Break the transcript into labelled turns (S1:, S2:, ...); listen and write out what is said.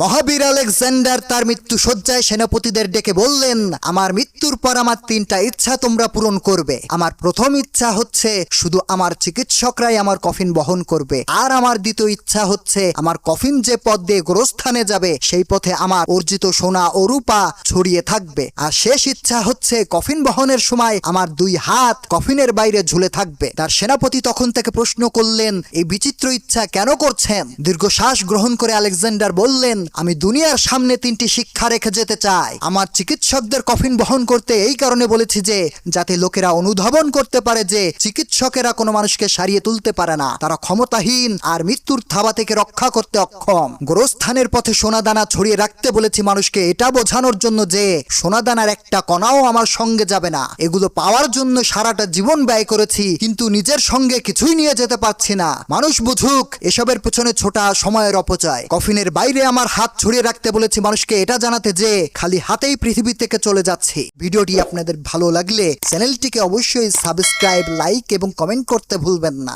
S1: মহাবীর Alexander তার মৃত্যু শয্যায় সেনাপতিদের ডেকে বললেন, আমার মৃত্যুর পর আমার তিনটা ইচ্ছা তোমরা পূরণ করবে। আমার প্রথম ইচ্ছা হচ্ছে শুধু আমার চিকিৎসকরাই আমার কফিন বহন করবে। আর আমার দ্বিতীয় ইচ্ছা হচ্ছে আমার কফিন যে পথ দিয়ে গোরস্থানে যাবে, সেই পথে আমার অর্জিত সোনা ও রূপা ছড়িয়ে থাকবে। আর শেষ ইচ্ছা হচ্ছে কফিন বহনের সময় আমার দুই হাত কফিনের বাইরে ঝুলে থাকবে। তার সেনাপতি তখন থেকে প্রশ্ন করলেন, এই বিচিত্র ইচ্ছা কেন করছেন? দীর্ঘশ্বাস গ্রহণ করে আলেকজান্ডার বললেন আমি দুনিয়ার সামনে তিনটি শিক্ষা রেখে যেতে চাই। আমার চিকিৎসকদের কফিন বহন করতে এই কারণে বলেছি যে, যাতে লোকেরা অনুধাবন করতে পারে যে, চিকিৎসকেরা কোনো মানুষকে সারিয়ে তুলতে পারে না। তারা ক্ষমতাহীন আর মৃত্যুর থাবা থেকে রক্ষা করতে অক্ষম। গোরস্থানের পথে সোনাদানা ছড়িয়ে রাখতে বলেছি মানুষকে, এটা বোঝানোর জন্য যে, সোনাদানার একটা কণাও আমার সঙ্গে যাবে না। এগুলো পাওয়ার জন্য সারাটা জীবন ব্যয় করেছি, কিন্তু নিজের সঙ্গে কিছুই নিয়ে যেতে পারছি না। মানুষ বুঝুক, এসবের পেছনে ছোটা সময়ের অপচয়। কফিনের বাইরে আমার হাত ছড়িয়ে রাখতে বলেছি মানুষকে, এটা জানাতে যে খালি হাতেই পৃথিবী থেকে চলে যাচ্ছে। ভিডিওটি আপনাদের ভালো লাগলে চ্যানেলটিকে অবশ্যই সাবস্ক্রাইব, লাইক এবং কমেন্ট করতে ভুলবেন না।